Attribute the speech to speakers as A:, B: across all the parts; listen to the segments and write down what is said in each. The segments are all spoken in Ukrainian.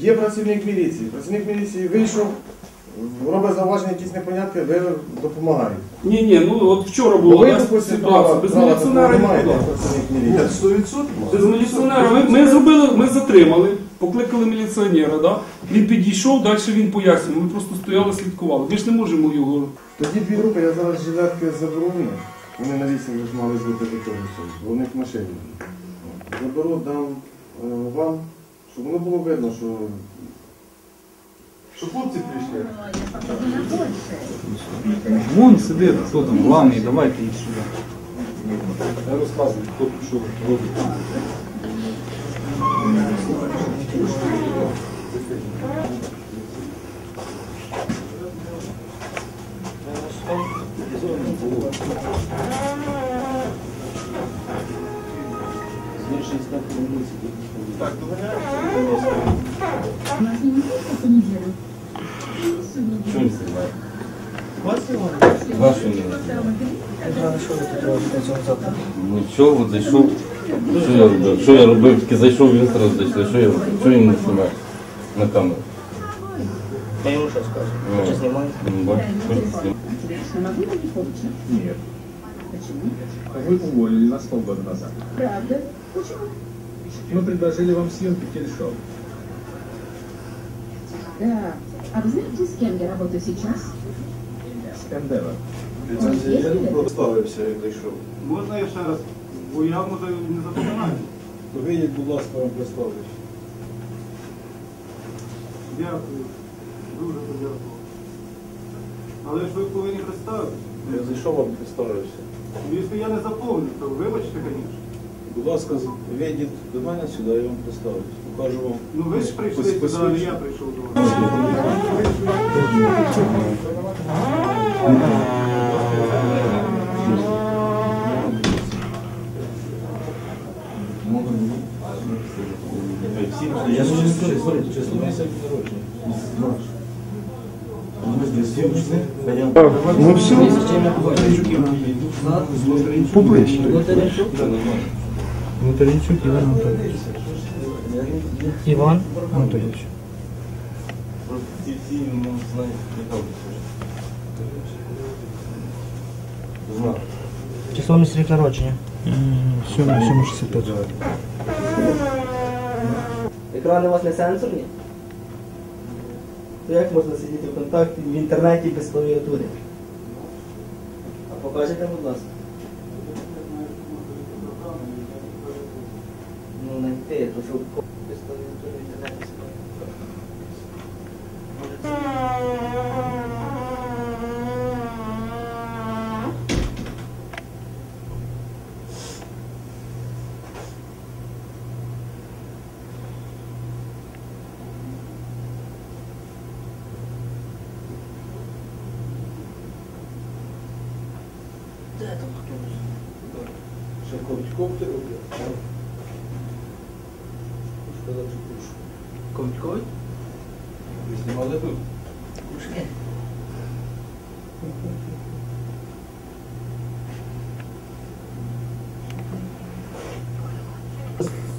A: Є працівник міліції. Працівник міліції вийшов, робить зауваження якісь непонятки, ви допомагаєте.
B: Ні, ні, ну от вчора
A: Бо
B: була
A: ви,
B: да, ситуація.
A: права,
B: Без
A: права
B: міліціонера не
A: немає,
B: було.
A: як працівник міліції.
B: Без міліціонера. Ми, ми зробили, ми затримали, покликали міліціонера, да? він підійшов, далі він пояснював. Ми просто стояли, слідкували. Ми ж не можемо його.
A: Тоді дві групи, я зараз жилетки заберу. Вони на вісім вже ж мали бути готові всі, бо у них в машині. Заберу, дам е, вам, щоб воно було видно, що, що хлопці прийшли.
C: Вон сидить, хто там главний, давайте їх сюди. Я розказую, хто що робить.
D: Нічого, от зайшов. Що я робив? Що я робив? Тільки зайшов, він одразу зайшли. Що я що він не знімає на камеру?
E: Я йому що скажу?
D: Ну.
E: Чи знімаю?
F: Почему?
G: Вы уволили нас полгода назад.
F: Правда? Почему?
G: Мы предложили вам съемки телешоу.
F: Да. А вы знаете, с кем я работаю сейчас?
G: С Endeavor.
A: Проставився, як зайшов.
B: Можна я ще раз? Бо я може не запам'ятаю.
A: Вийдіть, будь ласка, вам представлюсь.
B: Дякую. Дуже подякую. Але ж ви повинні представитися.
A: Я зайшов, вам представився.
B: Якщо я не заповнив, то вибачте, звісно.
A: Будь ласка, вийдіть до мене сюди, я вам представлюсь. Покажу вам.
B: Ну ви ж прийшли
A: Пос-
B: сюди, а не я прийшов до вас.
A: Я не скажу, смотрите, чесно, у народження. Ну все. Поближче.
C: Моторінчук Іван Анатолійович.
E: Іван?
C: Анатолійович.
D: Ці всі ну, знають, яка ви Знав.
E: Число місця рік народження.
C: 765.
E: Екрани у вас не сенсорні? То як можна сидіти в контакті в інтернеті без клавіатури? А покажете, будь ласка. Ну не те, то що
A: Ще ковтьковки роблять. Сказав, що кушу.
E: Ковтьковий?
A: Ви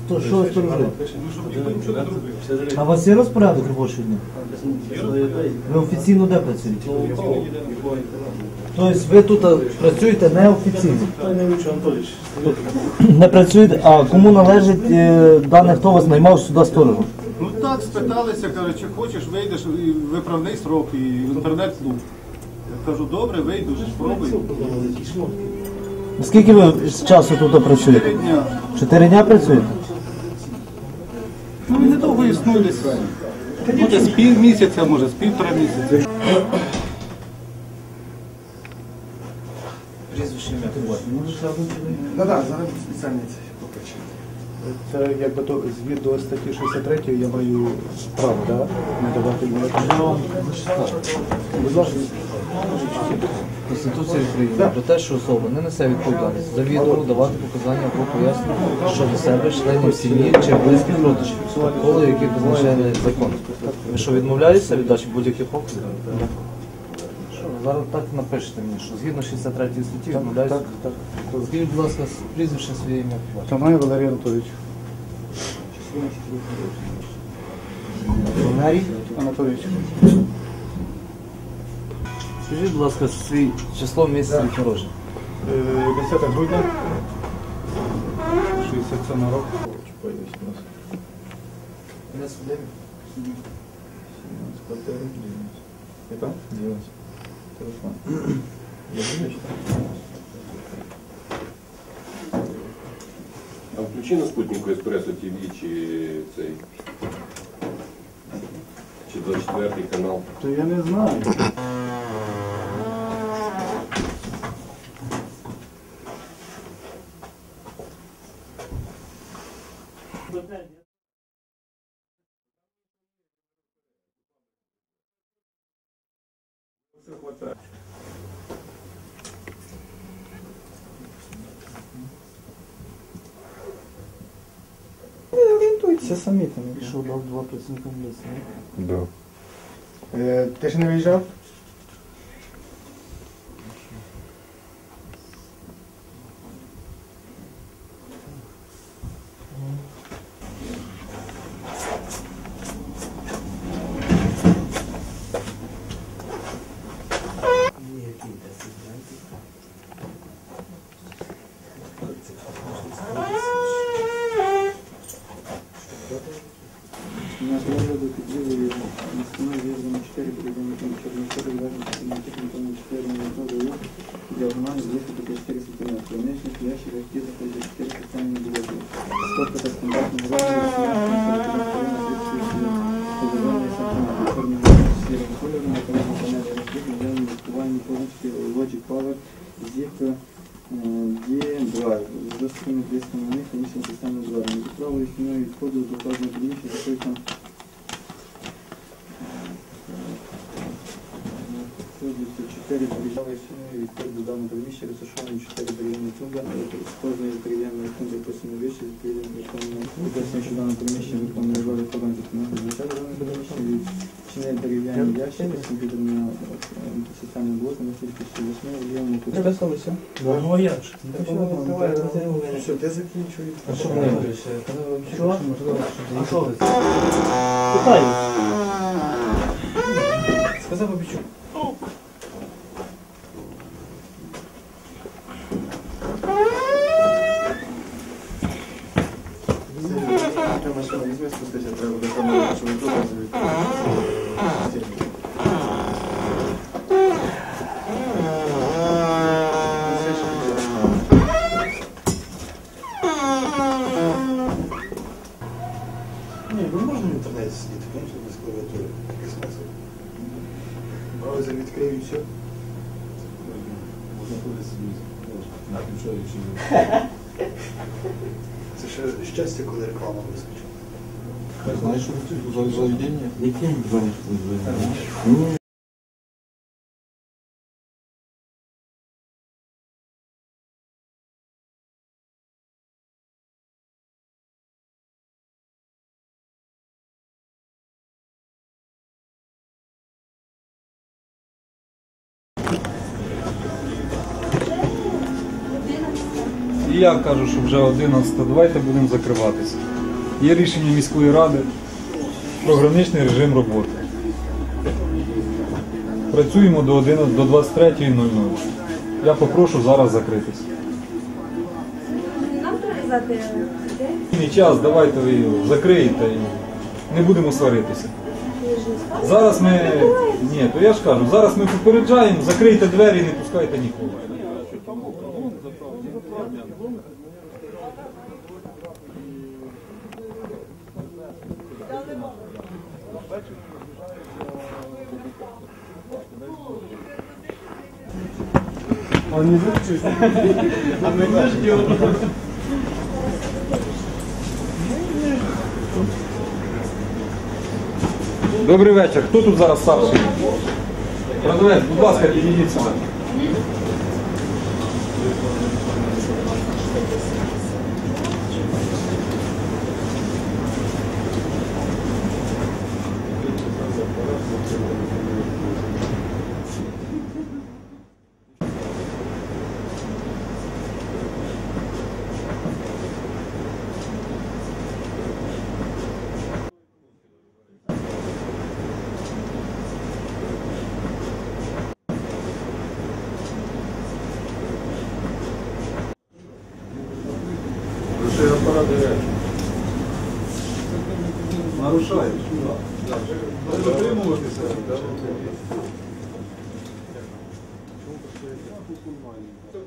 E: То що ви сторожили? А у вас є розпорядок робочого дня? Ви офіційно де працюєте? Тобто ви тут а, працюєте неофіційно? Не працюєте, а кому належить е, дане, хто вас наймав сюди сторожем?
B: Ну так, спиталися, каже, чи хочеш, вийдеш і виправний срок, і в інтернет клуб. Я кажу, добре, вийду, спробуй.
E: Скільки ви з часу тут працюєте?
B: Три дня.
E: Чотири дня працюєте?
B: Ну, недовго існує десь. Може, з пів місяця, може, з півтора місяця.
E: Прізвище ім'я
A: Да, да, зараз спеціальний це покачати.
C: Це якби то звіт до статті 63 я маю право, да? Не давати йому. Будь ласка.
H: Конституція України про те, що особа не несе відповідальність за відео давати показання або пояснення щодо себе, членів сім'ї чи близьких родичів, коло яких визначає закон. Ви що відмовляєтеся від дачі будь-яких показів? Зараз так напишете мені, що згідно 63 статті відмовляєтеся?
C: Так, так.
H: Скажіть, будь ласка, прізвище своє ім'я.
C: Тамай Валерій Анатолійович.
E: Двері?
C: Анатолійович.
H: Скажіть, будь ласка, свій число місяця від народження.
C: Е, 10 грудня. 67 рок. Нас.
H: Не судимі.
C: 17 квартира. Яка? 11. Телефон. Я
I: А включи на спутнику Еспресо ТВ чи цей. Чи 24 канал.
C: То я не знаю. Орієнтуйтеся самі там.
E: якщо дав два працівника міліції.
I: Да.
C: Е, Ти ж не виїжджав? Подавання сантиметрів. Чорний блок з сірим кольором, металевий панель розбит, наявні маскувальні позначки Logic Power ZIP D-Drive. З доступними дисками на них та іншим системним драйвом. Від правої стіною відходу до кожного приміщення заходить там даного приміщення, розташовані 4 дерев'яні тумби, з кожної дерев'яної тумби описано вище, відповідно виконано. Відповідно, що дане приміщення виконує роль охоронця кімнати звичайно дане приміщення, відчиняє дерев'яні ящики з комп'ютерними соціальними блоками, кількістю 8 в лівому куті. Представилися?
E: Ну а як ж?
C: Що, ти закінчуєш?
E: А що ми? Що? А що? Питаю.
C: Сказав Обічук. Машина візьме, спустися, треба буде камеру, що ви тут
A: Ні, ну можна в інтернеті сидіти, конечно, без. Який смисл? Браузер відкрию і все. Можна туди сидіти. А що, якщо Це ще щастя, коли реклама вискочила.
D: Знаєш, що це за заведення? Яке заведення?
J: І я кажу, що вже 11, давайте будемо закриватися. Є рішення міської ради про граничний режим роботи. Працюємо до 11, до 23.00. Я попрошу зараз закритися.
K: Нам
J: час, давайте ви його закриєте і не будемо сваритися. Зараз ми. Ні, то я ж кажу, зараз ми попереджаємо, закрийте двері і не пускайте нікого.
C: Он не выключился. А мы не ждем.
J: Добрий вечір. Хто тут зараз старший? Продавець, будь ласка, сюди.
B: Нарушаєш. Дотримуватися.
L: Це